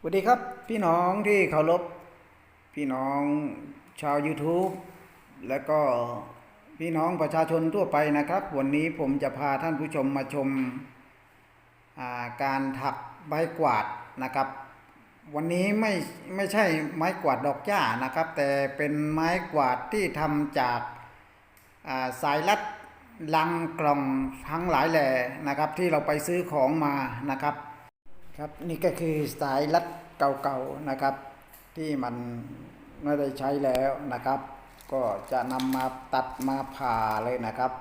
สวัสดีครับ พี่น้องที่เคารพพี่น้องชาว YouTube และก็พี่น้องประชาชนทั่วไปนะครับ วันนี้ผมจะพาท่านผู้ชมมาชมาการถักใบกวาดนะครับ วันนี้ไม่ไม่ใช่ไม้กวาดดอกหญ้านะครับ แต่เป็นไม้กวาดที่ทำจากาสายรัดลังกล่องทั้งหลายแหล่นะครับ ที่เราไปซื้อของมานะครับ ครับนี่ก็คือสายลัดเก่าๆนะครับ ที่มันไม่ได้ใช้แล้วนะครับ ก็จะนำมาตัดมาผ่าเลยนะครับ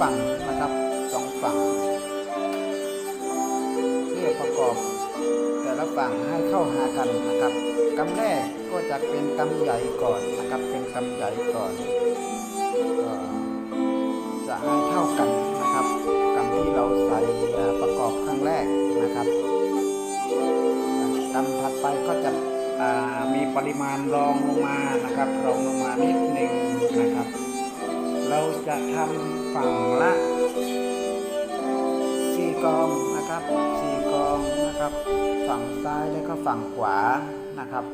ฝั่งนะครับสองฝั่งเพื่อประกอบแต่ละฝั่งให้เข้าหากันนะครับกำแรกก็จะเป็นกำใหญ่ก่อนนะครับเป็นกำใหญ่ก่อนก็จะให้เท่ากันนะครับกำที่เราใส่ประกอบครั้งแรกนะครับกำถัดไปก็จะมีปริมาณรองลงมานะครับรองลงมานิดหนึ่งนะครับ เราจะทำฝั่งละสี่กองนะครับสี่กองนะครับ ฝั่งซ้ายแล้วก็ฝั่งขวานะครับ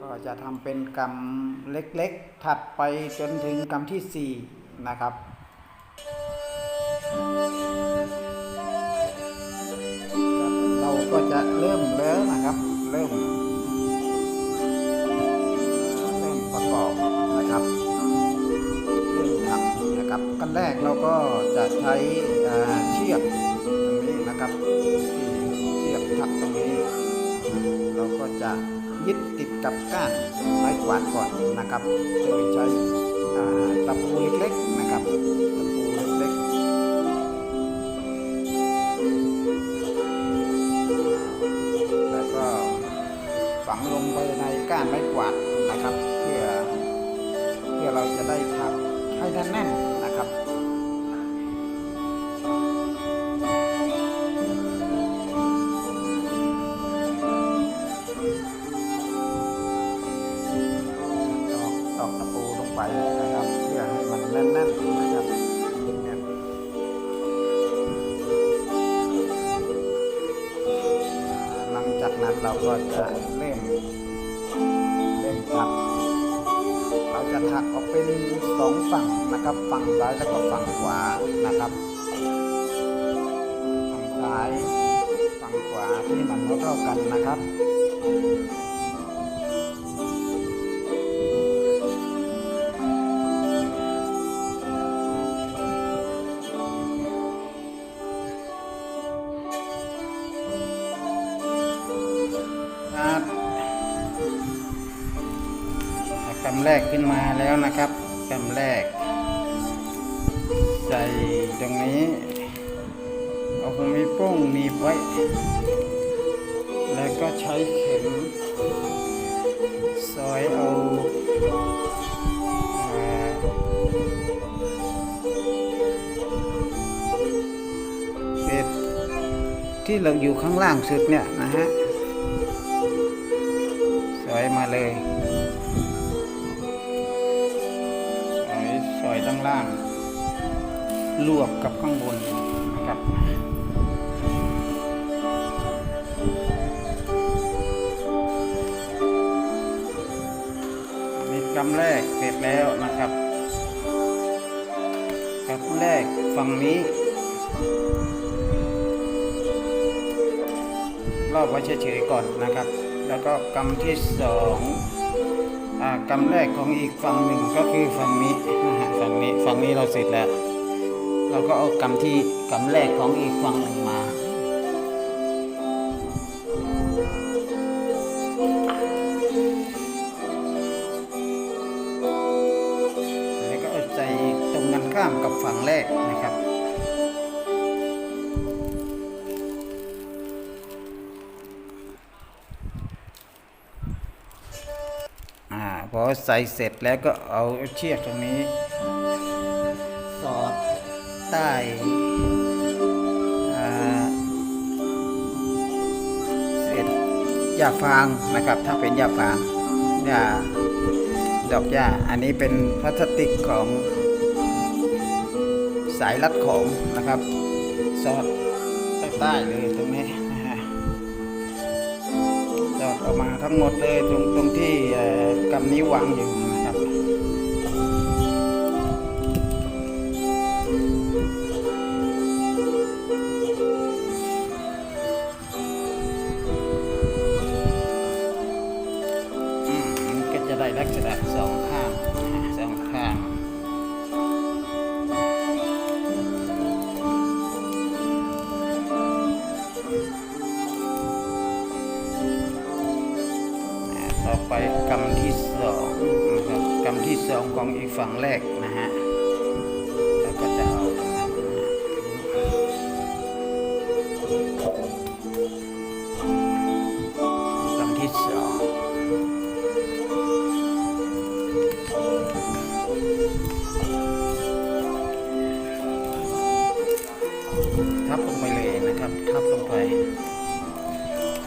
ก็จะทำเป็นกำเล็กๆ ถัดไปจนถึงกำที่สี่นะครับเราก็จะเริ่มแล้วนะครับ เริ่ม แรกเราก็จะใช้เชือกตรงนี้นะครับที่เชือกทับตรงนี้ เราก็จะยึดติดกับก้านไม้กวาดก่อนนะครับโดยใช้ตะปูเล็กๆนะครับตะปูเล็กๆแล้วก็ฝังลงไปในก้านไม้กวาด เราก็จะเล่มเล่มถัก เราจะถักออกเป็นสองฝั่งนะครับฝั่งซ้ายแล้วก็ฝั่งขวานะครับฝั่งซ้ายฝั่งขวาที่มันเท่ากันนะครับ แล้วนะครับกำแรก ใส่ตรงนี้ เอาคงมีโป้งหนีบไว้ แล้วก็ใช้เข็มซอยเอาเศษที่เราอยู่ข้างล่างสุดเนี่ยนะฮะสอยมาเลย ล่าง รวบกับข้างบนนะครับมีกำแรกเสร็จแล้วนะครับกำแรกฝั่งนี้รอบไว้เฉยๆก่อนนะครับ แล้วก็กำที่สอง อ่ากำแรกของอีกฝั่งหนึ่งก็คือฝั่งนี้นะฮะฝั่งนี้ฝั่งนี้เราเสร็จแล้ว เราก็เอากำที่กำแรกของอีกฝั่งหนึ่งมาแล้วก็เอาใจตรงกันข้ามกับฝั่งแรกนะครับ ใส่เสร็จแล้วก็เอาเชือกตรงนี้ สอดใต้เศษหญ้าฟางนะครับ ถ้าเป็นหญ้าฟางหญ้าดอกหญ้าอันนี้เป็นพลาสติกของสายรัดของนะครับ สอดใต้เลยตรงนี้ กมาทั้งหมดเลยตรงตรงที่กำนิ้ววางอยู่นะครับ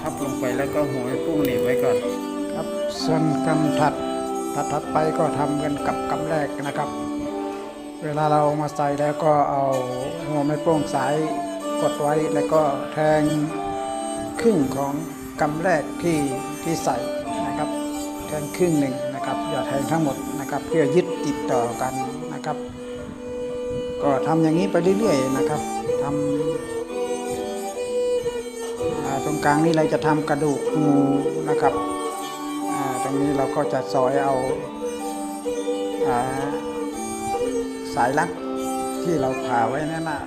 ับลงไปแล้วก็หัวกุ้งหนีบไว้ก่อน ครับส่วนกำถัดถัดถัดไปก็ทำกันกับกำแรกนะครับ เวลาเรามาใส่แล้วก็เอาหัวไม้โป้งสายกดไว้แล้วก็แทงครึ่งของกำแรกที่ที่ใส่นะครับ แทงครึ่งหนึ่งนะครับอย่าแทงทั้งหมดนะครับเพื่อยึดติดต่อกันนะครับ ก็ทำอย่างนี้ไปเรื่อยๆนะครับทำอ่า ตรงกลางนี้เราจะทำกระดูกงูนะครับตรงนี้เราก็จะซอยเอาอาสายลักที่เราผ่าไว้นั่นนะ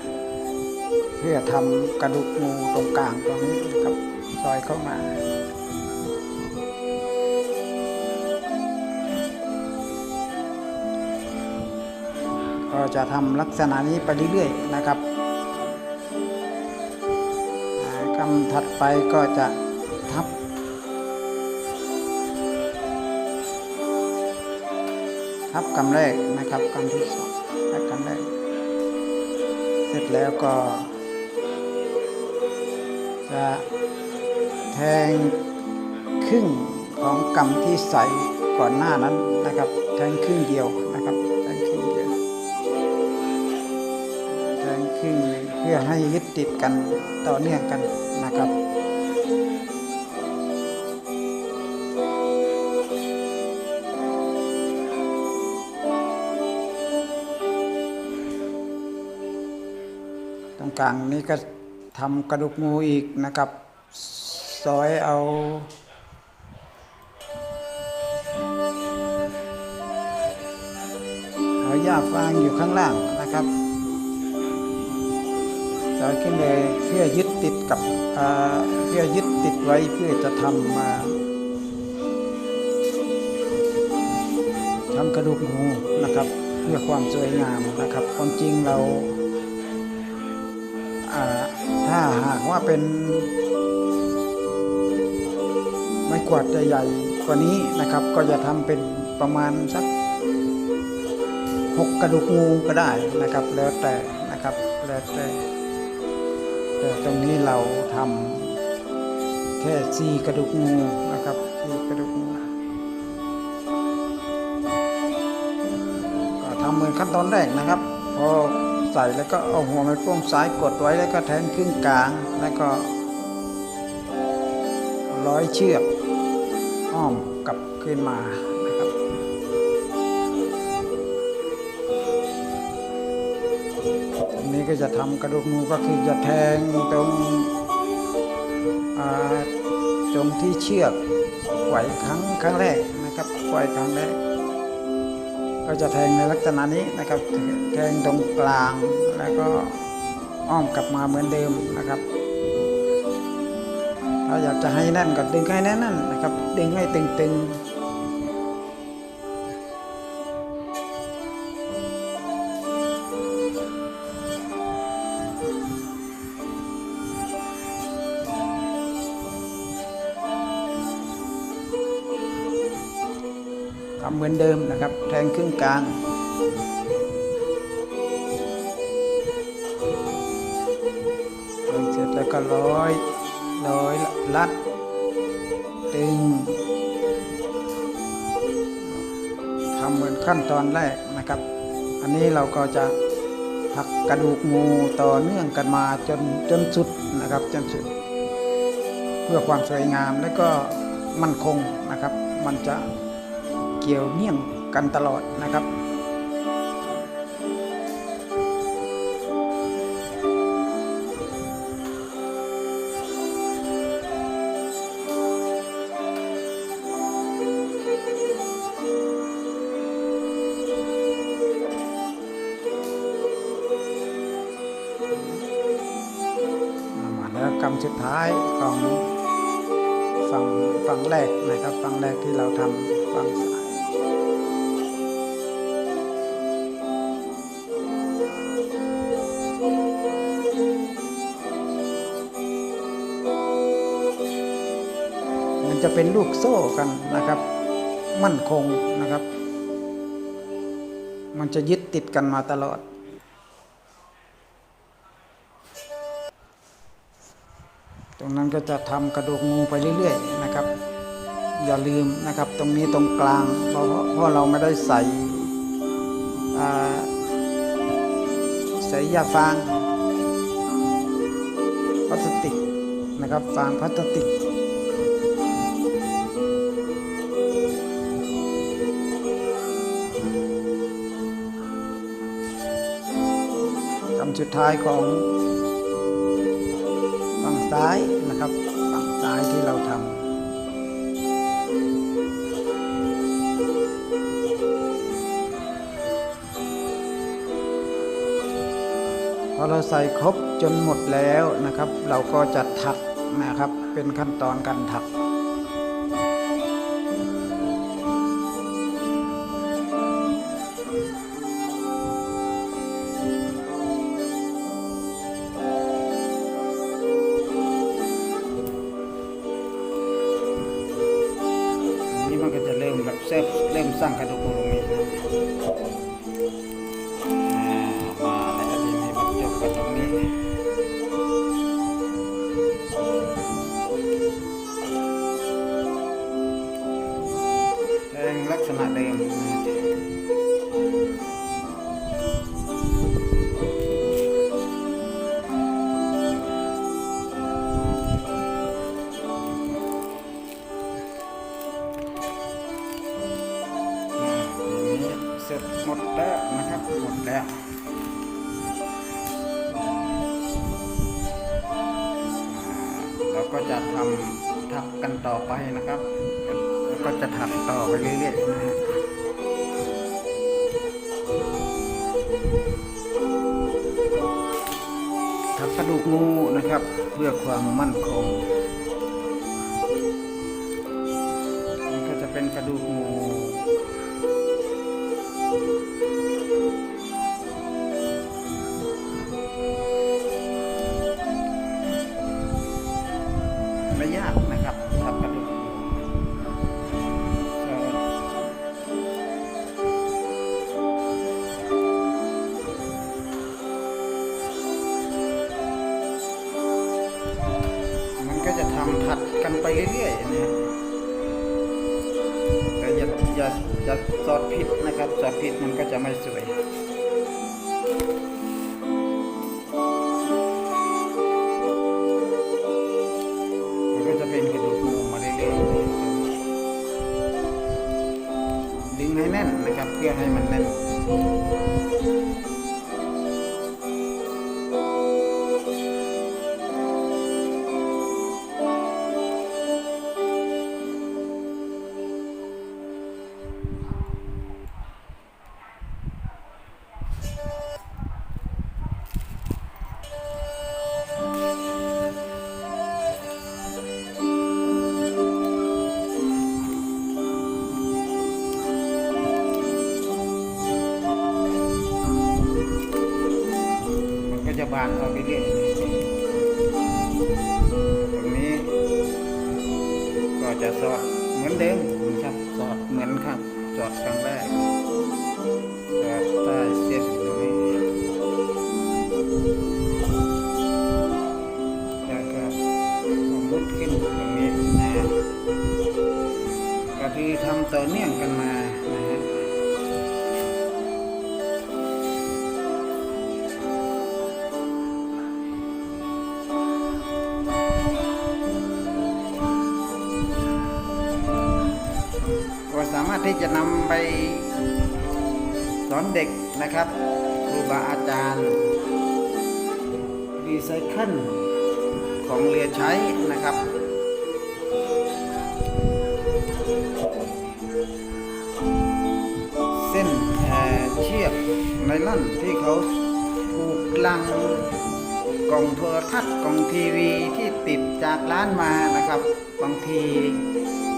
เพื่อทำกระดูกงูตรงกลางตรงนี้นะครับซอยเข้ามาก็จะทำลักษณะนี้ไปเรื่อยๆนะครับ อ่ากำถัดไปก็จะทับ ทับกำแรกนะครับกำที่สองและกำแรก เสร็จแล้วก็ จะแทงครึ่งของกำที่ใส่ก่อนหน้านั้นนะครับ แทงครึ่งเดียวนะครับแทงครึ่งเดียวแทงครึ่งหนึ่งเพื่อให้ยึดติดกันต่อเนื่องกัน นะครับ ตรงกลางนี้ก็ทำกระดูกงูอีกนะครับ ซอยเอาเอาหญ้าฟางอยู่ข้างล่างนะครับซอยขึ้นเลยเพื่อยึด ติดกับเพื่อยึดติดไว้เพื่อจะทำมาทำกระดูกหมูนะครับ เพื่อความสวยงามนะครับความจริงเราอ่าถ้าหากว่าเป็น ไม้กวาดใหญ่ๆกว่านี้นะครับ ก็จะทำเป็นประมาณสักหกกระดูกงูก็ได้นะครับ แล้วแต่นะครับแล้วแต่ แต่ตรงนี้เราทำแค่สี่กระดูกงูนะครับสี่กระดูกงูก็ทำเหมือนขั้นตอนแรกนะครับพอใส่แล้วก็เอาหัวไม้โป้งซ้ายกดไว้แล้วก็แทงครึ่งกลางแล้วก็ร้อยเชือกอ้อมกลับขึ้นมา ครับอันนี้ก็จะทำกระดูกงูก็คือจะแทงตรงตรงที่เชือกไหวครั้งครั้งแรกนะครับไหวครั้งแรก ก็จะแทงในลักษณะนี้นะครับ แทงตรงกลางแล้วก็อ้อมกลับมาเหมือนเดิมนะครับ ถ้าอยากจะให้แน่นก็ดึงให้แน่นๆนะครับดึงให้ตึงๆ เหมือนเดิมนะครับ แทงครึ่งกลาง เสร็จแล้วก็ร้อยร้อยลัดตึงทำเหมือนขั้นตอนแรกนะครับ อันนี้เราก็จะผักกระดูกงูต่อเนื่องกันมาจนจนสุดนะครับจนสุด เพื่อความสวยงามและก็มั่นคงนะครับ มันจะ เกี่ยวเนื่องกันตลอดนะครับ จะเป็นลูกโซ่กันนะครับ มั่นคงนะครับ มันจะยึดติดกันมาตลอด ตรงนั้นก็จะทำกระดูกงูไปเรื่อยๆนะครับ อย่าลืมนะครับ ตรงนี้ตรงกลาง เพราะเพราะเราไม่ได้ใส่ใส่ยาฟางพลาสติกนะครับฟางพลาสติก สุดท้ายของฝั่งซ้ายนะครับฝั่งซ้ายที่เราทำพอเราใส่ครบจนหมดแล้วนะครับ เราก็จะถักนะครับเป็นขั้นตอนการถัก ถักต่อไปเรื่อยๆนะฮะทับกระดูกงูนะครับ เพื่อความมั่นคง ที่จะนำไปสอนเด็กนะครับครูบาอาจารย์รีไซเคิลของเรือใช้นะครับเส้นเอ่อเชือกไนล่อนที่เขาผูกลังกล่องโทรทัศน์กล่องทีวีที่ติดจากร้านมานะครับ บางที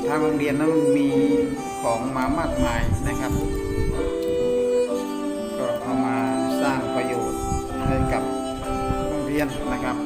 ทางโรงเรียนนั้นมี ของมามากมายนะครับ ก็เอามาสร้างประโยชน์ให้กับโรงเรียนนะครับ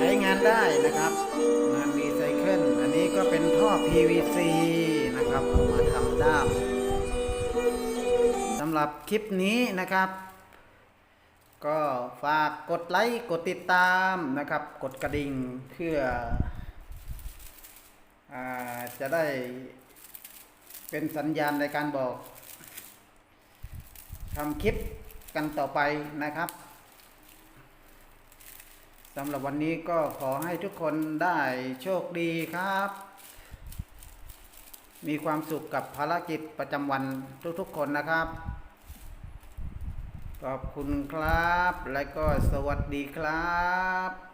ช้งานได้นะครับ งานรีไซเคิลอันนี้ก็เป็นท่อ PVC นะครับเอามาทำด้ามสำหรับคลิปนี้นะครับ ก็ฝากกดไลค์กดติดตามนะครับ กดกระดิ่งเพื่ออจะได้เป็นสัญญาณในการบอกทำคลิปกันต่อไปนะครับ สำหรับวันนี้ก็ขอให้ทุกคนได้โชคดีครับ มีความสุขกับภารกิจประจำวันทุกๆคนนะครับ ขอบคุณครับ และก็สวัสดีครับ